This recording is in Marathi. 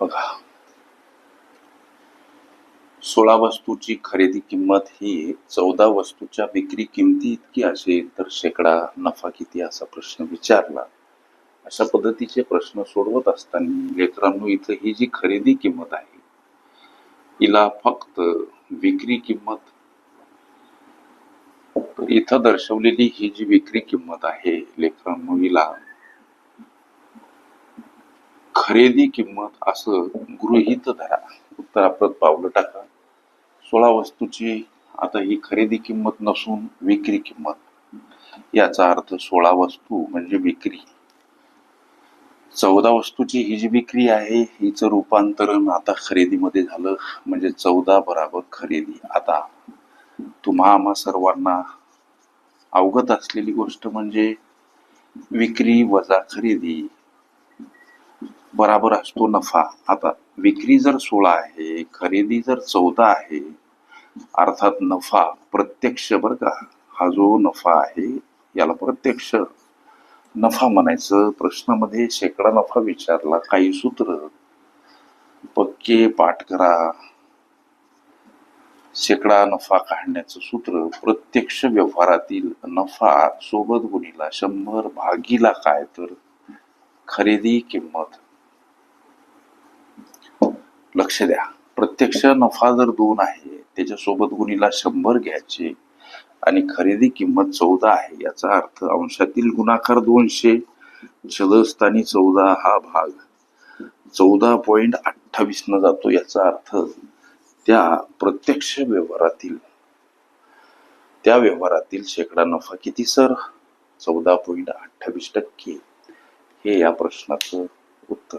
बघा. सोळा वस्तूची खरेदी किंमत ही चौदा वस्तूच्या विक्री किमती इतकी असेल तर शेकडा नफा किती असा प्रश्न विचारला. अशा पद्धतीचे प्रश्न सोडवत असताना लेकरांनो इथं ही जी खरेदी किंमत आहे हिला फक्त विक्री किंमत. इथं दर्शवलेली ही जी विक्री किंमत आहे लेकरांनो हिला खरेदी किंमत असं गृहीत धरा. उत्तराप्रत पावलं टाका. सोळा वस्तूची आता ही खरेदी किंमत नसून विक्री किंमत. याचा अर्थ सोळा वस्तू म्हणजे विक्री. चौदा वस्तूची ही जी विक्री आहे हिचं रूपांतरण आता खरेदीमध्ये झालं म्हणजे चौदा बराबर खरेदी. आता तुम्हा आम्हा सर्वांना अवगत असलेली गोष्ट म्हणजे विक्री वजा खरेदी. बराबर असतो नफा. आता विक्री जर सोळा आहे खरेदी जर चौदा आहे अर्थात नफा प्रत्यक्ष बर का हा जो नफा आहे याला प्रत्यक्ष. नफा म्हणायचं प्रश्नामध्ये शेकडा नफा विचारला काही सूत्र. पक्के पाठ करा. शेकडा नफा काढण्याचं सूत्र प्रत्यक्ष व्यवहारातील नफा सोबत गुणीला शंभर भागीला काय तर खरेदी किंमत. लक्ष द्या. प्रत्यक्ष नफा जर दोन आहे त्याच्यासोबत गुणीला शंभर घ्यायचे आणि खरेदी किंमत चौदा आहे याचा अर्थ अंशातील गुणाकार दोनशे छदस्थानी चौदा हा भाग चौदा पॉईंट अठ्ठावीस न जातो याचा अर्थ त्या प्रत्यक्ष व्यवहारातील त्या व्यवहारातील शेकडा नफा किती सर? चौदा पॉईंट अठ्ठावीस टक्के. हे या प्रश्नाचं उत्तर.